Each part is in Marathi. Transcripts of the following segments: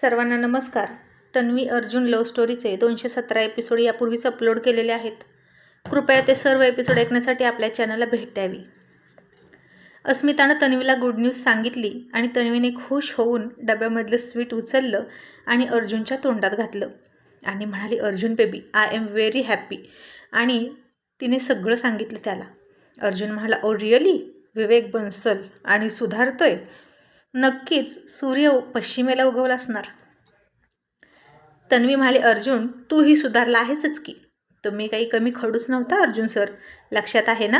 सर्वांना नमस्कार. तन्वी अर्जुन लव्ह स्टोरीचे दोनशे सतरा एपिसोड यापूर्वीच अपलोड केलेले आहेत. कृपया ते सर्व एपिसोड ऐकण्यासाठी आपल्या चॅनलला भेट द्यावी. अस्मितानं तन्वीला गुड न्यूज सांगितली आणि तन्वीने खुश होऊन डब्यामधलं स्वीट उचललं आणि अर्जुनच्या तोंडात घातलं. आणि म्हणाली Arjun baby I am very happy आणि तिने सगळं सांगितलं त्याला. अर्जुन म्हणाला oh, oh really Vivek Bansal आणि सुधारतोय? नक्कीच सूर्य पश्चिमेला उगवला असणार. तन्वी म्हणाली अर्जुन तूही सुधारला आहेसच की. तुम्ही काही कमी खडूच नव्हता अर्जुन सर? लक्षात आहे ना?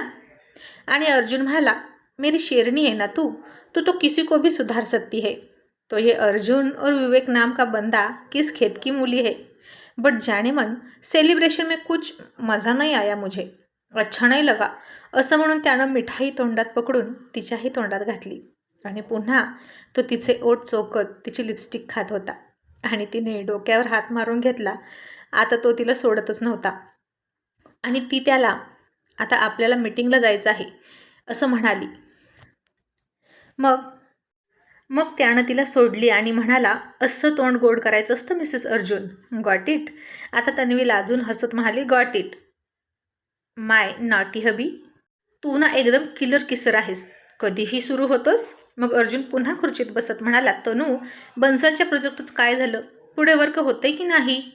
आणि अर्जुन म्हणाला मेरी शेरनी है ना तू? तो तो किसी को भी सुधार सकती है. तो ये अर्जुन और विवेक नाम का बंदा किस खेत की मूली है. बट जाने मन सेलिब्रेशन में कुछ मज़ा नहीं आया मुझे. अच्छा नहीं लगा. असं म्हणून त्यानं मिठाई तोंडात पकडून तिच्याही तोंडात घातली. आणि पुन्हा तो तिचे ओट चोकत तिची लिपस्टिक खात होता. आणि तिने डोक्यावर हात मारून घेतला. आता तो तिला सोडतच नव्हता. आणि ती त्याला आता आपल्याला मिटिंगला जायचं आहे असं म्हणाली. मग मग त्यानं तिला सोडली आणि म्हणाला असं तोंड गोड करायचं असतं मिसेस अर्जुन. गॉट इट आता तन्वी लाजून हसत म्हणाली got it my naughty hubby तू ना एकदम किलर किसर आहेस. कधीही सुरू होतोस मग अर्जुन पुन्हा खुर्चीत बसत म्हणाला तनू बन्सलच्या प्रोजेक्टच काय झालं? पुढे वर्क होते की नाही?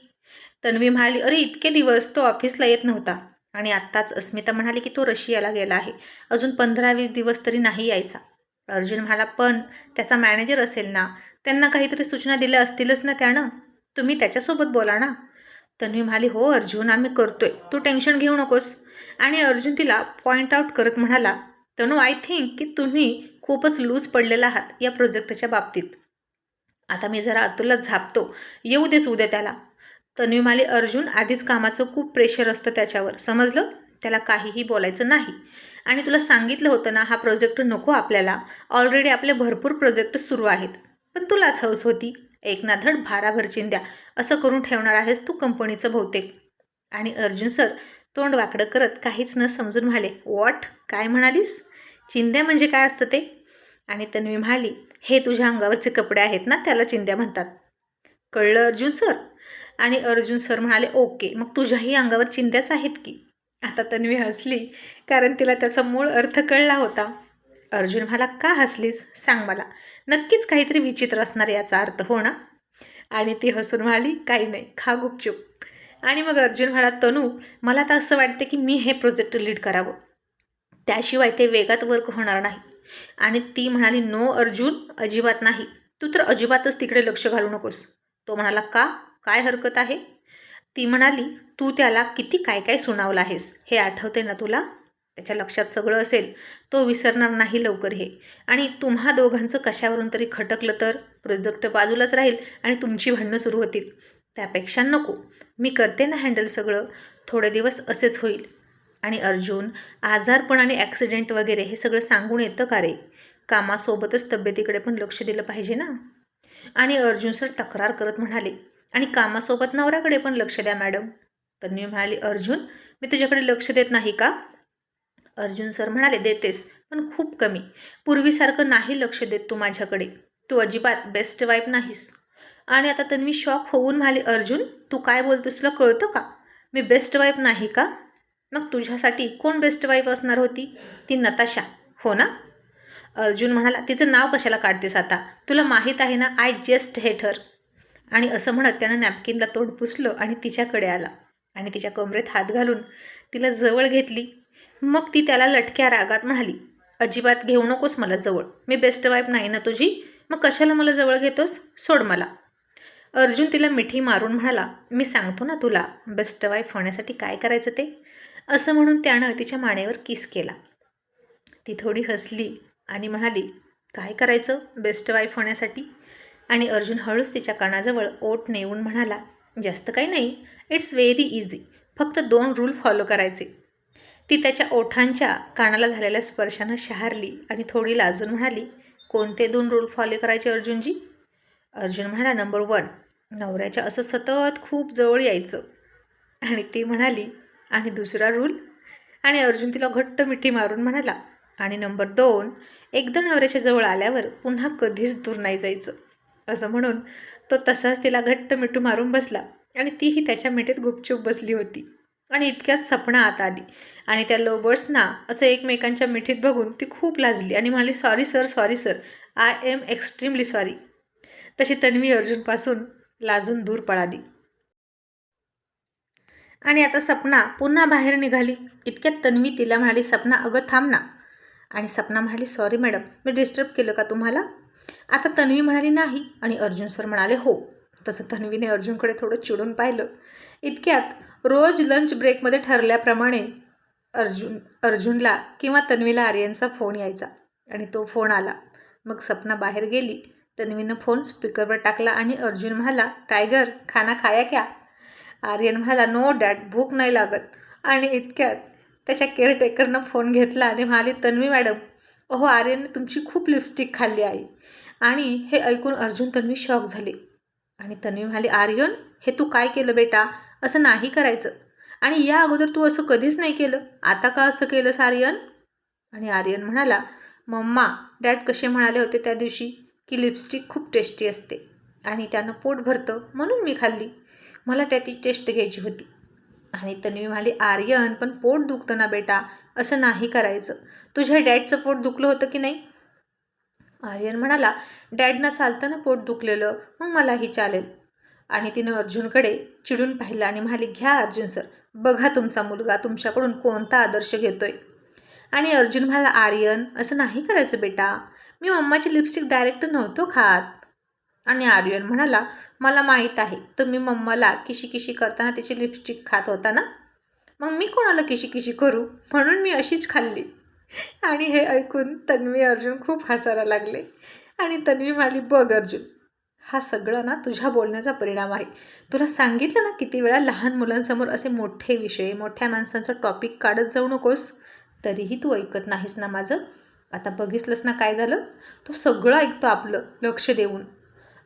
तन्वी म्हणाली अरे इतके दिवस तो ऑफिसला येत नव्हता. आणि आत्ताच अस्मिता म्हणाली की तो रशियाला गेला आहे. अजून पंधरा वीस दिवस तरी नाही यायचा. अर्जुन म्हणाला पण त्याचा मॅनेजर असेल ना? त्यांना काहीतरी सूचना दिल्या असतीलच ना त्यानं? तुम्ही त्याच्यासोबत बोला ना. तन्वी म्हणाली हो अर्जुन आम्ही करतोय. तू टेन्शन घेऊ नकोस. आणि अर्जुन तिला पॉईंट आऊट करत म्हणाला तनू आय थिंक की तुम्ही खूपच लूज पडलेला आहात या प्रोजेक्टच्या बाबतीत. आता मी जरा अतुलला झापतो. येऊ देच उद्या त्याला. तन्वी माले अर्जुन आधीच कामाचं खूप प्रेशर असतं त्याच्यावर. समजलं? त्याला काहीही बोलायचं नाही. आणि तुला सांगितलं होतं ना हा प्रोजेक्ट नको आपल्याला. ऑलरेडी आपले भरपूर प्रोजेक्ट सुरू आहेत. पण तुलाच हौस होती. एक ना धड भाराभर चिंद्या असं करून ठेवणार आहेस तू कंपनीचं बहुतेक. आणि अर्जुन सर तोंड वाकडं करत काहीच न समजून म्हणाले वॉट काय म्हणालीस? चिंद्या म्हणजे काय असतं ते? आणि तन्वी म्हणाली हे तुझ्या अंगावरचे कपडे आहेत ना त्याला चिंद्या म्हणतात. कळलं अर्जुन सर. आणि अर्जुन सर म्हणाले ओके मग तुझ्याही अंगावर चिंध्याच आहेत की? आता तन्वी हसली कारण तिला त्याचा मूळ अर्थ कळला होता. अर्जुन म्हणाला का हसलीस? सांग मला. नक्कीच काहीतरी विचित्र असणार याचा अर्थ हो ना? आणि ती हसून म्हणाली काही नाही खा गुपचूप. आणि मग अर्जुन म्हणाला तनू मला तर असं वाटतं की मी हे प्रोजेक्ट लीड करावं. त्याशिवाय ते वेगात वर्क होणार नाही. आणि ती म्हणाली नो अर्जुन अजिबात नाही. तू तर अजिबातच तिकडे लक्ष घालू नकोस. तो म्हणाला का? काय हरकत आहे? ती म्हणाली तू त्याला किती काय काय सुनावलं आहेस? हे आठवते ना तुला? त्याच्या लक्षात सगळं असेल. तो विसरणार नाही लवकर हे. आणि तुम्हा दोघांचं कशावरून तरी खटकलं तर? प्रोजेक्ट बाजूलाच राहील आणि तुमची भांडणं सुरू होतील. त्यापेक्षा नको. मी करते ना हँडल सगळं. थोडे दिवस असेच होईल. आणि अर्जुन आजारपण आणि ॲक्सिडेंट वगैरे हे सगळं सांगून येतं का रे? कामासोबतच तब्येतीकडे पण लक्ष दिलं पाहिजे ना? आणि अर्जुन सर तक्रार करत म्हणाले आणि कामासोबत नवऱ्याकडे पण लक्ष द्या मॅडम. तर मी म्हणाली अर्जुन मी तुझ्याकडे लक्ष देत नाही का? अर्जुन सर म्हणाले देतेस पण खूप कमी. पूर्वीसारखं नाही लक्ष देत तू माझ्याकडे. तू अजिबात बेस्ट वाईफ नाहीस. आणि आता तन्वी शॉक होऊन म्हणाली अर्जुन तू काय बोलतोस तुला कळतं का? मी बेस्ट वाईफ नाही का? मग तुझ्यासाठी कोण बेस्ट वाईफ असणार होती? ती नताशा. हो ना? अर्जुन म्हणाला तिचं नाव कशाला काढतेस आता? तुला माहीत आहे ना आय जस्ट हेट हर आणि असं म्हणत त्यानं नॅपकिनला तोंड पुसलं आणि तिच्याकडे आला. आणि तिच्या कमरेत हात घालून तिला जवळ घेतली. मग ती त्याला लटक्या रागात म्हणाली अजिबात घेऊ नकोस मला जवळ. मी बेस्ट वाईफ नाही ना तुझी? मग कशाला मला जवळ घेतोस? सोड मला. अर्जुन तिला मिठी मारून म्हणाला मी सांगतो ना तुला बेस्ट वाईफ होण्यासाठी काय करायचं ते? असं म्हणून त्यानं तिच्या मानेवर किस केला. ती थोडी हसली आणि म्हणाली काय करायचं? बेस्ट वाईफ होण्यासाठी? आणि अर्जुन हळूच तिच्या कानाजवळ ओठ नेऊन म्हणाला जास्त काही नाही. It's very easy. फक्त दोन रूल फॉलो करायचे. ती त्याच्या ओठांच्या कानाला झालेल्या स्पर्शानं शहारली आणि थोडी लाजून म्हणाली कोणते दोन रूल फॉलो करायचे अर्जुनजी? अर्जुन म्हणाला नंबर वन नवऱ्याच्या असं सतत खूप जवळ यायचं. आणि ती म्हणाली आणि दुसरा रूल आणि अर्जुन तिला घट्ट मिठी मारून म्हणाला आणि नंबर दोन एकदा नवऱ्याच्या जवळ आल्यावर पुन्हा कधीच दूर नाही जायचं. असं म्हणून तो तसाच तिला घट्ट मिठू मारून बसला आणि तीही त्याच्या मिठीत गुपचूप बसली होती. आणि इतक्यात सपना आत आली आणि त्या लोबर्सना असं एकमेकांच्या मिठीत बघून ती खूप लाजली आणि म्हणाली sorry sir sorry sir I am extremely sorry तशी तन्वी अर्जुनपासून लाजून दूर पळाली. आणि आता सपना पुन्हा बाहेर निघाली. इतक्यात तन्वी तिला म्हणाली सपना अगं थांब ना. आणि सपना म्हणाली सॉरी मॅडम मी डिस्टर्ब केलं का तुम्हाला? आता तन्वी म्हणाली नाही. आणि अर्जुन सर म्हणाले हो. तसं तन्वीने अर्जुनकडे थोडं चिडून पाहिलं. इतक्यात रोज लंच ब्रेकमध्ये ठरल्याप्रमाणे अर्जुन अर्जुनला किंवा तन्वीला आर्यनचा फोन यायचा आणि तो फोन आला. मग सपना बाहेर गेली. तन्वीनं फोन स्पीकरवर टाकला आणि अर्जुन म्हणाला टायगर खाना खाया क्या? आर्यन म्हणाला नो डॅड भूक नाही लागत. आणि इतक्यात त्याच्या केअरटेकरनं फोन घेतला आणि म्हणाली तन्वी मॅडम अहो आर्यनने तुमची खूप लिपस्टिक खाल्ली आहे. आणि हे ऐकून अर्जुन तन्वी शॉक झाले. आणि तन्वी म्हणाली आर्यन हे तू काय केलं बेटा? असं नाही करायचं. आणि या अगोदर तू असं कधीच नाही केलं. आता का असं केलंस आर्यन? आणि आर्यन म्हणाला मम्मा डॅड कसे म्हणाले होते त्या दिवशी की लिपस्टिक खूप टेस्टी असते. आणि त्यानं पोट भरतं म्हणून मी खाल्ली. मला त्याची टेस्ट घ्यायची होती. आणि तन्वी म्हणाली आर्यन पण पोट दुखतं ना बेटा? असं नाही करायचं. तुझ्या डॅडचं पोट दुखलं होतं की नाही? आर्यन म्हणाला डॅडनं चालतं ना पोट दुखलेलं? मग मलाही चालेल. आणि तिनं अर्जुनकडे चिडून पाहिलं आणि म्हणाली घ्या अर्जुन सर बघा तुमचा मुलगा तुमच्याकडून कोणता आदर्श घेतोय. आणि अर्जुन म्हणाला आर्यन असं नाही करायचं बेटा. मी मम्माची लिपस्टिक डायरेक्ट नव्हतो खात. आणि आर्यन म्हणाला मला माहीत आहे. तुम्ही मम्माला किशी किशी करताना तिची लिपस्टिक खात होता ना? मग मी कोणाला किशी किशी करू? म्हणून मी अशीच खाल्ली. आणि हे ऐकून तन्वी अर्जुन खूप हसायला लागले. आणि तन्वी म्हणाली बघ अर्जुन हा सगळं ना तुझ्या बोलण्याचा परिणाम आहे. तुला सांगितलं ना किती वेळा लहान मुलांसमोर असे मोठे विषय मोठ्या माणसांचं टॉपिक काढत जाऊ नकोस? तरीही तू ऐकत नाहीस ना माझं. आता बघितलंस ना काय झालं? तो सगळं ऐकतो आपलं लक्ष देऊन.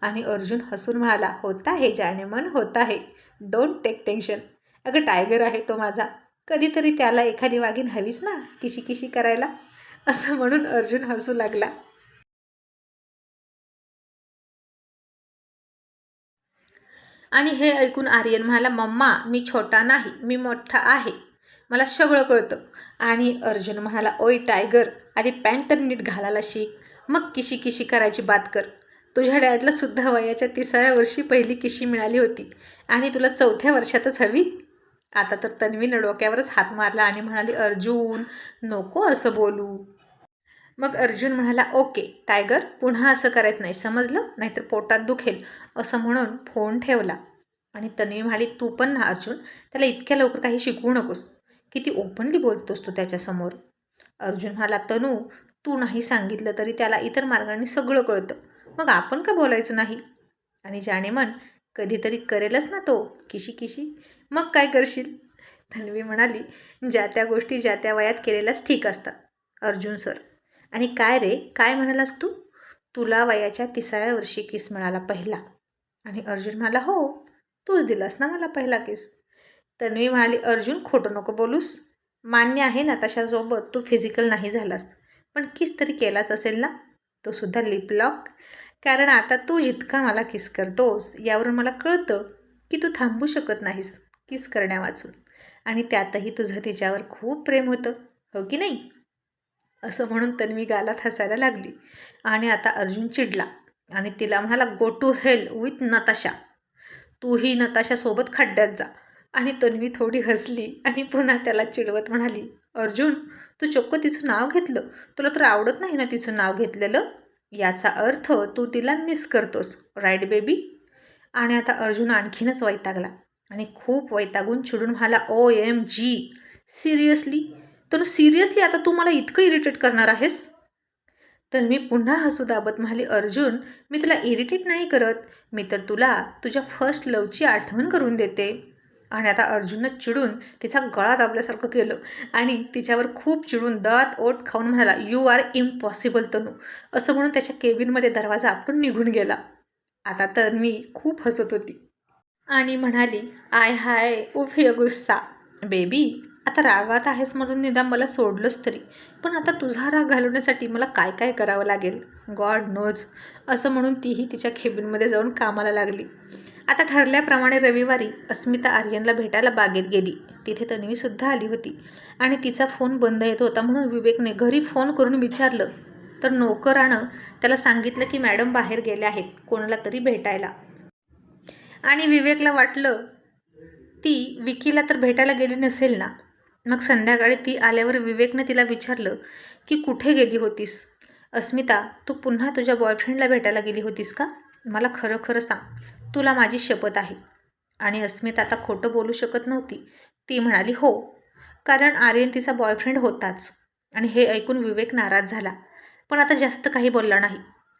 आणि अर्जुन हसून म्हणाला होता हे ज्याने मन होता आहे. डोंट टेक टेन्शन अगं टायगर आहे तो माझा. कधीतरी त्याला एखादी वाघीण हवीच ना किशी किशी करायला. असं म्हणून अर्जुन हसू लागला. आणि हे ऐकून आर्यन म्हणाला मम्मा मी छोटा नाही मी मोठा आहे. मला सगळं कळतं. आणि अर्जुन म्हणाला ओय टायगर आधी पॅन्ट तर नीट घालायला शिक. मग किशी किशी करायची बात कर. तुझ्या डॅडला सुद्धा वयाच्या तिसऱ्या वर्षी पहिली किशी मिळाली होती. आणि तुला चौथ्या वर्षातच हवी. आता तर तन्वीनं डोक्यावरच हात मारला आणि म्हणाली अर्जुन नको असं बोलू. मग अर्जुन म्हणाला ओके टायगर पुन्हा असं करायचं नाही समजलं? नाहीतर पोटात दुखेल असं म्हणून फोन ठेवला. आणि तन्वी म्हणाली तू पण ना अर्जुन त्याला इतक्या लवकर काही शिकवू नकोस. किती ओपनली बोलतोस तू त्याच्यासमोर. अर्जुन म्हणाला तनू तू नाही सांगितलं तरी त्याला इतर मार्गाने सगळं कळतं. मग आपण का बोलायचं नाही? आणि ज्याने मन कधीतरी करेलच ना तो किशी किशी. मग काय करशील? तन्वी म्हणाली ज्या त्या गोष्टी ज्या त्या वयात केलेल्याच ठीक असतात अर्जुन सर आणि काय रे काय म्हणालास तू? तुला वयाच्या तिसऱ्या वर्षी किस मिळाला पहिला. आणि अर्जुन म्हणाला हो तूच दिलास ना मला पहिला किस तन्वी म्हणाली अर्जुन खोटं नको बोलूस. मान्य आहे ना तशासोबत तू फिजिकल नाही झालास. पण किस तरी केलाच असेल ना? तो सुद्धा लिपलॉक कारण आता तू जितका मला किस करतोस यावरून मला कळतं की तू थांबू शकत नाहीस किस करण्यावाचून. आणि त्यातही तुझं तिच्यावर खूप प्रेम होतं हो की नाही? असं म्हणून तन्वी गालात हसायला लागली. आणि आता अर्जुन चिडला आणि तिला म्हणाला go to hell with Natasha. तूही नताशासोबत खड्ड्यात जा. आणि तन्वी थोडी हसली आणि पुन्हा त्याला चिडवत म्हणाली अर्जुन तू चक्क तिचं नाव घेतलं? तुला तर आवडत नाही ना तिचं नाव घेतलेलं? याचा अर्थ तू तिला मिस करतोस राईट बेबी आणि आता अर्जुन आणखीनच वैतागला आणि खूप वैतागून चिडून म्हणाला ओ एम जी सिरियसली तर सिरियसली आता तू मला इतकं इरिटेट करणार आहेस? तर मी पुन्हा हसू दाबत म्हणाली अर्जुन मी तुला इरिटेट नाही करत. मी तर तुला तुझ्या फर्स्ट लवची आठवण करून देते. आणि आता अर्जुननं चिडून तिचा गळा दाबल्यासारखं केलं. आणि तिच्यावर खूप चिडून दात ओट खाऊन म्हणाला यू आर इम्पॉसिबल तनू. असं म्हणून त्याच्या केबिनमध्ये दरवाजा आपटून निघून गेला. आता तर मी खूप हसत होती. आणि म्हणाली आय हाय उफ य गुस्सा. बेबी आता रागात आहेस म्हणून निदान मला सोडलंच तरी. पण आता तुझा राग घालवण्यासाठी मला काय काय करावं लागेल? गॉड नोज असं म्हणून तीही तिच्या खेबींमध्ये जाऊन कामाला लागली. आता ठरल्याप्रमाणे रविवारी अस्मिता आर्यनला भेटायला बागेत गेली. तिथे तन्वीसुद्धा आली होती आणि तिचा फोन बंद येत होता म्हणून विवेकने घरी फोन करून विचारलं. तर नोकरानं त्याला सांगितलं की मॅडम बाहेर गेल्या आहेत कोणाला तरी भेटायला. आणि विवेकला वाटलं ती विकीला तर भेटायला गेली नसेल ना? मग संध्याकाळी ती आल्यावर विवेकनं तिला विचारलं की कुठे गेली होतीस? अस्मिता तू पुन्हा तुझ्या बॉयफ्रेंडला भेटायला गेली होतीस का? मला खरं खरं सांग. तुला माझी शपथ आहे. आणि अस्मिता आता खोटं बोलू शकत नव्हती. ती म्हणाली हो कारण आर्यन तिचा बॉयफ्रेंड होताच. आणि हे ऐकून विवेक नाराज झाला. पण आता जास्त काही बोलला नाही.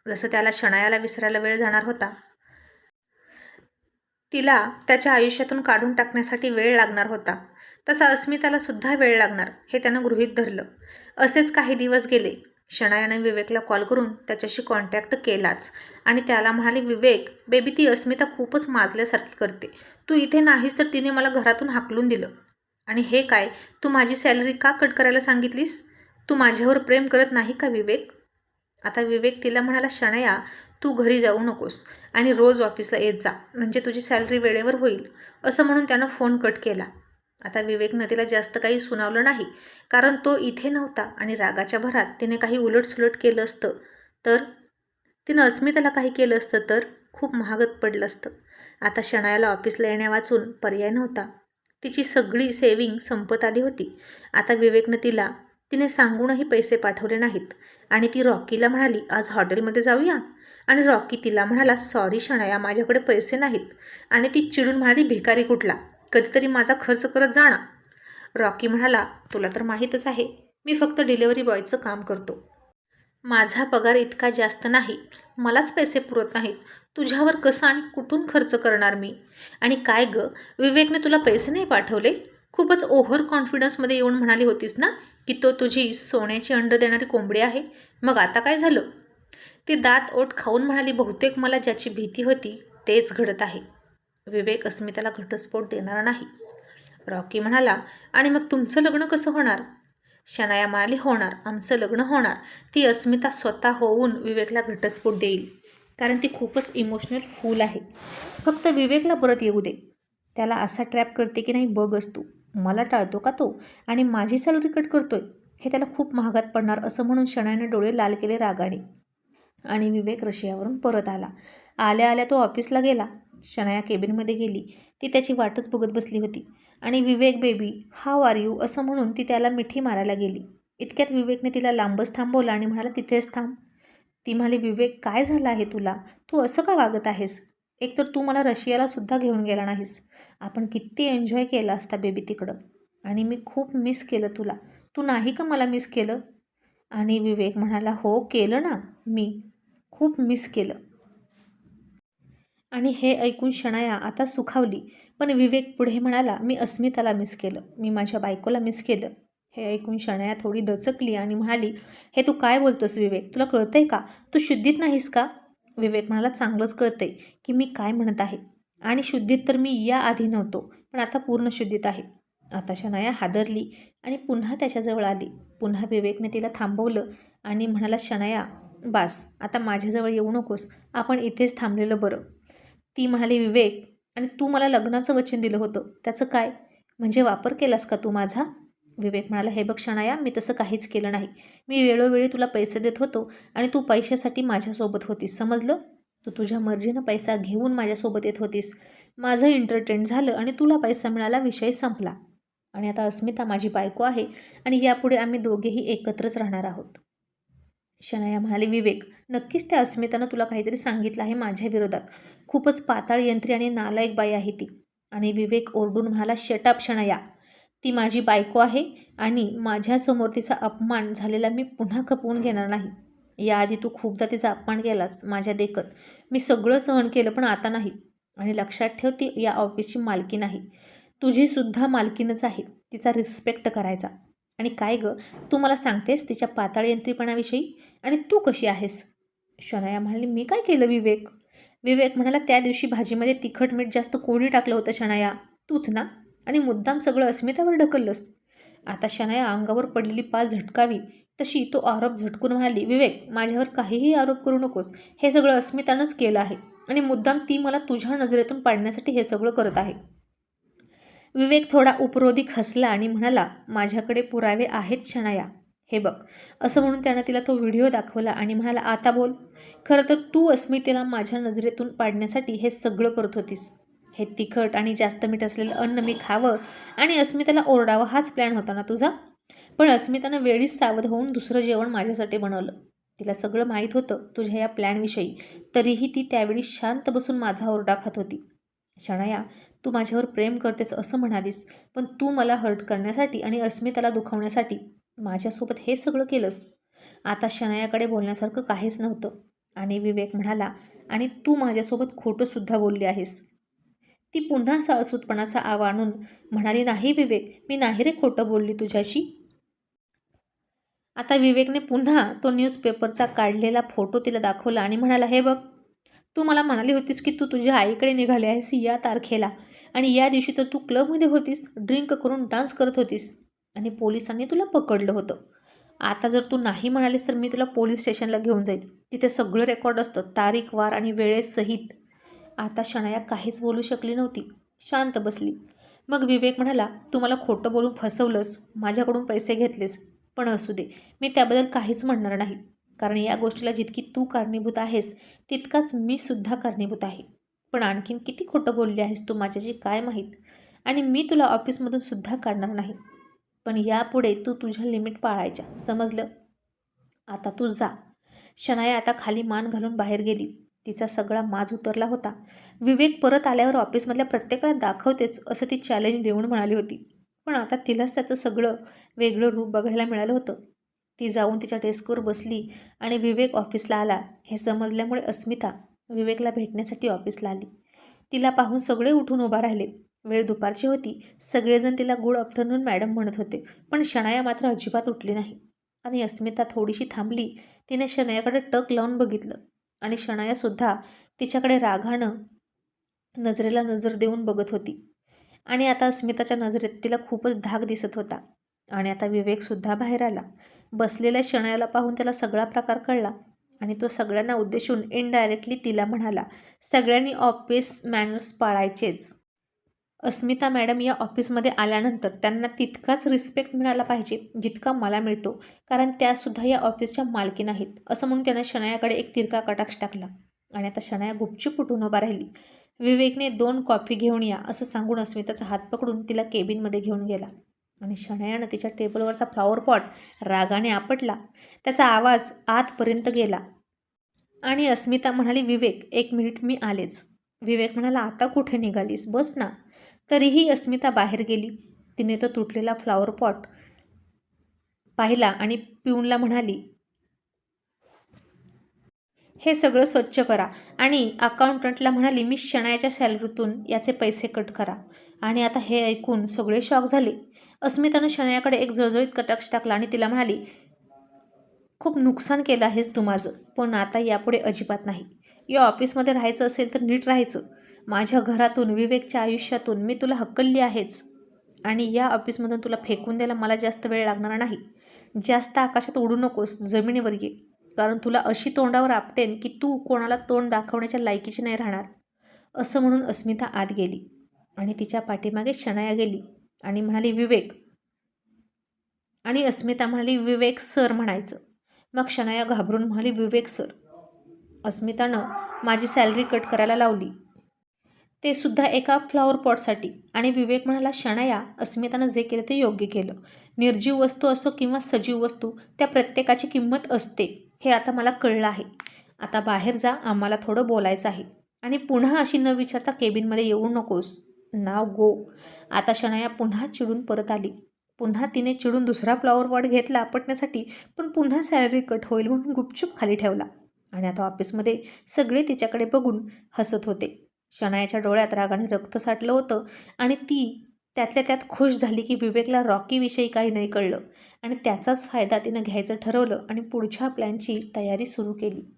जसं त्याला शणायाला विसरायला वेळ जाणार होता. तिला त्याच्या आयुष्यातून काढून टाकण्यासाठी वेळ लागणार होता. तसा अस्मिताला सुद्धा वेळ लागणार हे त्यानं गृहीत धरलं. असेच काही दिवस गेले. शनायाने विवेकला कॉल करून त्याच्याशी कॉन्टॅक्ट केलाच. आणि त्याला म्हणाले विवेक बेबी ती अस्मिता खूपच माजल्यासारखी करते. तू इथे नाहीस तर तिने मला घरातून हाकलून दिलं. आणि हे काय तू माझी सॅलरी का कट करायला सांगितलीस? तू माझ्यावर प्रेम करत नाही का विवेक? आता विवेक तिला म्हणाला शणया तू घरी जाऊ नकोस आणि रोज ऑफिसला येत जा. म्हणजे तुझी सॅलरी वेळेवर होईल. असं म्हणून त्यानं फोन कट केला. आता विवेकनं तिला जास्त काही सुनावलं नाही कारण तो इथे नव्हता आणि रागाच्या भरात तिने काही उलटसुलट केलं असतं. तर? तिनं अस्मिताला काही केलं असतं तर? खूप महागत पडलं असतं. आता शणायाला ऑफिसला येण्या वाचून पर्याय नव्हता. तिची सगळी सेविंग संपत आली होती. आता विवेकनं तिला तिने सांगूनही पैसे पाठवले नाहीत. आणि ती रॉकीला म्हणाली आज हॉटेलमध्ये जाऊया. आणि रॉकी तिला म्हणाला सॉरी शणाया माझ्याकडे पैसे नाहीत. आणि ती चिडून म्हणाली भिकारी कुठला? कधीतरी माझा खर्च करत जाणार रॉकी म्हणाला तुला तर माहीतच आहे मी फक्त डिलेवरी बॉयचं काम करतो. माझा पगार इतका जास्त नाही मलाच पैसे पुरत नाहीत. तुझ्यावर कसं आणि कुठून खर्च करणार मी? आणि काय गं विवेकने तुला पैसे नाही पाठवले? खूपच ओव्हर कॉन्फिडन्समध्ये येऊन म्हणाली होतीस ना की तो तुझी सोन्याची अंड देणारी कोंबडी आहे? मग आता काय झालं? ती दात ओठ खाऊन म्हणाली बहुतेक मला ज्याची भीती होती तेच घडत आहे. विवेक अस्मिताला घटस्फोट देणार नाही. रॉकी म्हणाला आणि मग तुमचं लग्न कसं होणार? शनाया म्हणाली होणार आमचं लग्न होणार. ती अस्मिता स्वतः होऊन विवेकला घटस्फोट देईल. कारण ती खूपच इमोशनल फूल आहे. फक्त विवेकला परत येऊ दे. त्याला असा ट्रॅप करते की नाही बघच तू. मला टाळतो का तो? आणि माझी सॅलरी कट करतोय? हे त्याला खूप महागात पडणार असं म्हणून शनायाने डोळे लाल केले रागाने. आणि विवेक रशियावरून परत आला. आल्या आल्या तो ऑफिसला गेला. शनाया केबिनमध्ये गेली. ती त्याची वाटच बघत बसली होती. आणि Vivek baby how are you असं म्हणून ती त्याला मिठी मारायला गेली. इतक्यात विवेकने तिला लांबच थांबवलं आणि म्हणाला तिथेच थांब. ती म्हणाली विवेक काय झालं आहे तुला? तू असं का वागत आहेस? एकतर तू मला रशियाला सुद्धा घेऊन गेला नाहीस. आपण किती एन्जॉय केला असता बेबी तिकडं. आणि मी खूप मिस केलं तुला. तू नाही का मला मिस केलं? आणि विवेक म्हणाला हो केलं ना मी खूप मिस केलं. आणि हे ऐकून शणाया आता सुखावली. पण विवेक पुढे म्हणाला मी अस्मिताला मिस केलं. मी माझ्या बायकोला मिस केलं. हे ऐकून शणाया थोडी दचकली आणि म्हणाली हे तू काय बोलतोस विवेक? तुला कळतंय का? तू शुद्धीत नाहीस का? विवेक म्हणाला चांगलंच कळतंय की मी काय म्हणत आहे. आणि शुद्धीत तर मी या आधी नव्हतो पण आता पूर्ण शुद्धीत आहे. आता शनाया हादरली आणि पुन्हा त्याच्याजवळ आली. पुन्हा विवेकने तिला थांबवलं आणि म्हणाला शनाया बास आता माझ्याजवळ येऊ नकोस. आपण इथेच थांबलेलं बरं. ती म्हणाली विवेक आणि तू मला लग्नाचं वचन दिलं होतं. त्याचं काय? म्हणजे वापर केलास का तू माझा? विवेक म्हणाला हे बघ शणाया मी तसं काहीच केलं नाही. मी वेळोवेळी तुला पैसे देत होतो आणि तू पैशासाठी माझ्यासोबत होतीस. समजलं? तू तुझ्या मर्जीनं पैसा घेऊन माझ्यासोबत येत होतीस. माझं एंटरटेन झालं आणि तुला पैसा मिळाला विषय संपला. आणि आता अस्मिता माझी बायको आहे आणि यापुढे आम्ही दोघेही एकत्रच राहणार आहोत. शनाया म्हणाली विवेक नक्कीच त्या अस्मितानं तुला काहीतरी सांगितलं आहे माझ्या विरोधात. खूपच पाताळ यंत्री आणि नालायक बाई आहे ती. आणि विवेक ओरडून म्हणाला शटअप शनाया ती माझी बायको आहे आणि माझ्यासमोर तिचा अपमान झालेला मी पुन्हा खपवून घेणार नाही. याआधी तू खूपदा तिचा अपमान केलास माझ्या देखत. मी सगळं सहन केलं पण आता नाही. आणि लक्षात ठेव ती या ऑफिसची मालकी नाही. तुझीसुद्धा मालकीनच आहे. तिचा रिस्पेक्ट करायचा. आणि काय गं? तू मला सांगतेस तिच्या पाताळ यंत्रीपणाविषयी? आणि तू कशी आहेस? शनाया म्हणाली मी काय केलं विवेक? विवेक म्हणाला त्या दिवशी भाजीमध्ये तिखट मीठ जास्त कोणी टाकलं होतं शनाया? तूच ना? आणि मुद्दाम सगळं अस्मितावर ढकललंस. आता शनाया अंगावर पडलेली पाल झटकावी तशी तो आरोप झटकून म्हणाली विवेक माझ्यावर काहीही आरोप करू नकोस. हे सगळं अस्मितानंच केलं आहे. आणि मुद्दाम ती मला तुझ्या नजरेतून पाडण्यासाठी हे सगळं करत आहे. विवेक थोडा उपरोधिक हसला आणि म्हणाला माझ्याकडे पुरावे आहेत शनाया. हे बघ. असं म्हणून त्यानं तिला तो व्हिडिओ दाखवला आणि म्हणाला आता बोल. खरं तर तू अस्मितेला माझ्या नजरेतून पाडण्यासाठी हे सगळं करत होतीस. हे तिखट आणि जास्त मीठ असलेलं अन्न मी खावं आणि अस्मितेला ओरडावं हाच प्लॅन होता ना तुझा? पण अस्मितानं वेळीच सावध होऊन दुसरं जेवण माझ्यासाठी बनवलं. तिला सगळं माहीत होतं तुझ्या या प्लॅनविषयी तरीही ती त्यावेळी शांत बसून माझा ओरडा खात होती. शनाया तू माझ्यावर प्रेम करतेस असं म्हणालीस पण तू मला हर्ट करण्यासाठी आणि अस्मिताला दुखावण्यासाठी माझ्यासोबत हे सगळं केलंस. आता शनायाकडे बोलण्यासारखं काहीच नव्हतं. आणि विवेक म्हणाला आणि तू माझ्यासोबत खोटंसुद्धा बोलली आहेस. ती पुन्हा साळसूतपणाचा आव आणून म्हणाली नाही विवेक मी नाही रे खोटं बोलली तुझ्याशी. आता विवेकने पुन्हा तो न्यूजपेपरचा काढलेला फोटो तिला दाखवला आणि म्हणाला हे बघ तू मला म्हणाली होतीस की तू तुझ्या आईकडे निघाली आहेस या तारखेला. आणि या दिवशी तर तू क्लबमध्ये होतीस ड्रिंक करून डान्स करत होतीस. आणि पोलिसांनी तुला पकडलं होतं. आता जर तू नाही म्हणालीस तर मी तुला पोलीस स्टेशनला घेऊन जाईल तिथे सगळं रेकॉर्ड असतं तारीख वार आणि वेळेसहित आता शनाया काहीच बोलू शकली नव्हती. शांत बसली. मग विवेक म्हणाला तू मला खोटं बोलून फसवलंस माझ्याकडून पैसे घेतलेस पण असू दे. मी त्याबद्दल काहीच म्हणणार नाही. कारण या गोष्टीला जितकी तू कारणीभूत आहेस तितकाच मी सुद्धा कारणीभूत आहे. पण आणखीन किती खोटं बोलली आहेस तू माझ्याशी काय माहीत? आणि मी तुला ऑफिसमधून सुद्धा काढणार नाही. पण यापुढे तू तुझ्या लिमिट पाळायच्या. समजलं? आता तू जा. शनाया आता खाली मान घालून बाहेर गेली. तिचा सगळा माज उतरला होता. विवेक परत आल्यावर ऑफिसमधल्या प्रत्येकाला दाखवतेच असं ती चॅलेंज देऊन म्हणाली होती. पण आता तिलाच त्याचं सगळं वेगळं रूप बघायला मिळालं होतं. ती जाऊन तिच्या डेस्कवर बसली आणि विवेक ऑफिसला आला. हे समजल्यामुळे अस्मिता विवेकला भेटण्यासाठी ऑफिसला आली. तिला पाहून सगळे उठून उभा राहिले. वेळ दुपारची होती. सगळेजण तिला गुड आफ्टरनून मॅडम म्हणत होते पण शनाया मात्र अजिबात उठली नाही. आणि अस्मिता थोडीशी थांबली. तिने शनायाकडे टक लावून बघितलं. आणि शनायासुद्धा तिच्याकडे रागानं नजरेला नजर देऊन बघत होती. आणि आता अस्मिताच्या नजरेत तिला खूपच धाक दिसत होता. आणि आता विवेकसुद्धा बाहेर आला. बसलेल्या शनायाला पाहून त्याला सगळा प्रकार कळला आणि तो सगळ्यांना उद्देशून इनडायरेक्टली तिला म्हणाला सगळ्यांनी ऑफिस मॅनर्स पाळायचेच. अस्मिता मॅडम या ऑफिसमध्ये आल्यानंतर त्यांना तितकाच रिस्पेक्ट मिळाला पाहिजे जितका मला मिळतो कारण त्यासुद्धा या ऑफिसच्या मालकी नाहीत असं म्हणून त्यानं शनायाकडे एक तिरका कटाक्ष टाकला आणि आता शनाया गुपचूप उठून उभा राहिली. विवेकने दोन कॉफी घेऊन या असं सांगून अस्मिताचा हात पकडून तिला केबिनमध्ये घेऊन गेला. आणि शणयानं तिच्या टेबलवरचा फ्लॉवर पॉट रागाने आपटला. त्याचा आवाज आतपर्यंत गेला. आणि अस्मिता म्हणाली विवेक एक मिनिट मी आलेच. विवेक म्हणाला आता कुठे निघालीस? बस ना. तरीही अस्मिता बाहेर गेली. तिने तो तुटलेला फ्लॉवर पॉट पाहिला आणि पिऊनला म्हणाली हे सगळं स्वच्छ करा. आणि अकाउंटंटला म्हणाली मी शनायाच्या सॅलरीतून याचे पैसे कट करा. आणि आता हे ऐकून सगळे शॉक झाले. अस्मितानं शनयाकडे एक जळजळीत कटाक्ष टाकला आणि तिला म्हणाली खूप नुकसान केलं आहेस तू माझं पण आता यापुढे अजिबात नाही. या ऑफिसमध्ये राहायचं असेल तर नीट राहायचं. माझ्या घरातून विवेकच्या आयुष्यातून मी तुला हक्कल्ली आहेच आणि या ऑफिसमधून तुला फेकून द्यायला मला जास्त वेळ लागणार नाही. जास्त आकाशात उडू नकोस जमिनीवर ये. कारण तुला अशी तोंडावर आपटेन की तू कोणाला तोंड दाखवण्याच्या लायकीची नाही राहणार. असं म्हणून अस्मिता आत गेली आणि तिच्या पाठीमागे शनाया गेली. आणि म्हणाली विवेक. आणि अस्मिता म्हणाली विवेक सर म्हणायचं. मग शनाया घाबरून म्हणाली विवेक सर. अस्मितानं माझी सॅलरी कट करायला लावली. ते सुद्धा एका फ्लॉवर पॉटसाठी. आणि विवेक म्हणाला शनाया अस्मितानं जे केलं ते योग्य केलं. निर्जीव वस्तू असो किंवा सजीव वस्तू त्या प्रत्येकाची किंमत असते. हे आता मला कळलं आहे. आता बाहेर जा आम्हाला थोडं बोलायचं आहे. आणि पुन्हा अशी न विचारता केबिनमध्ये येऊ नकोस. नाव गो. आता शनाया पुन्हा चिडून परत आली. पुन्हा तिने चिडून दुसरा फ्लॉवर पॉट घेतला आपटण्यासाठी पण पुन्हा सॅलरी कट होईल म्हणून गुपचूप खाली ठेवला. आणि आता ऑफिसमध्ये सगळे तिच्याकडे बघून हसत होते. शनायाच्या डोळ्यात रागाने रक्त साठलं होतं आणि ती त्यातल्या त्यात खुश झाली की विवेकला रॉकीविषयी काही नाही कळलं. आणि त्याचाच फायदा तिनं घ्यायचं ठरवलं आणि पुढच्या प्लॅनची तयारी सुरू केली.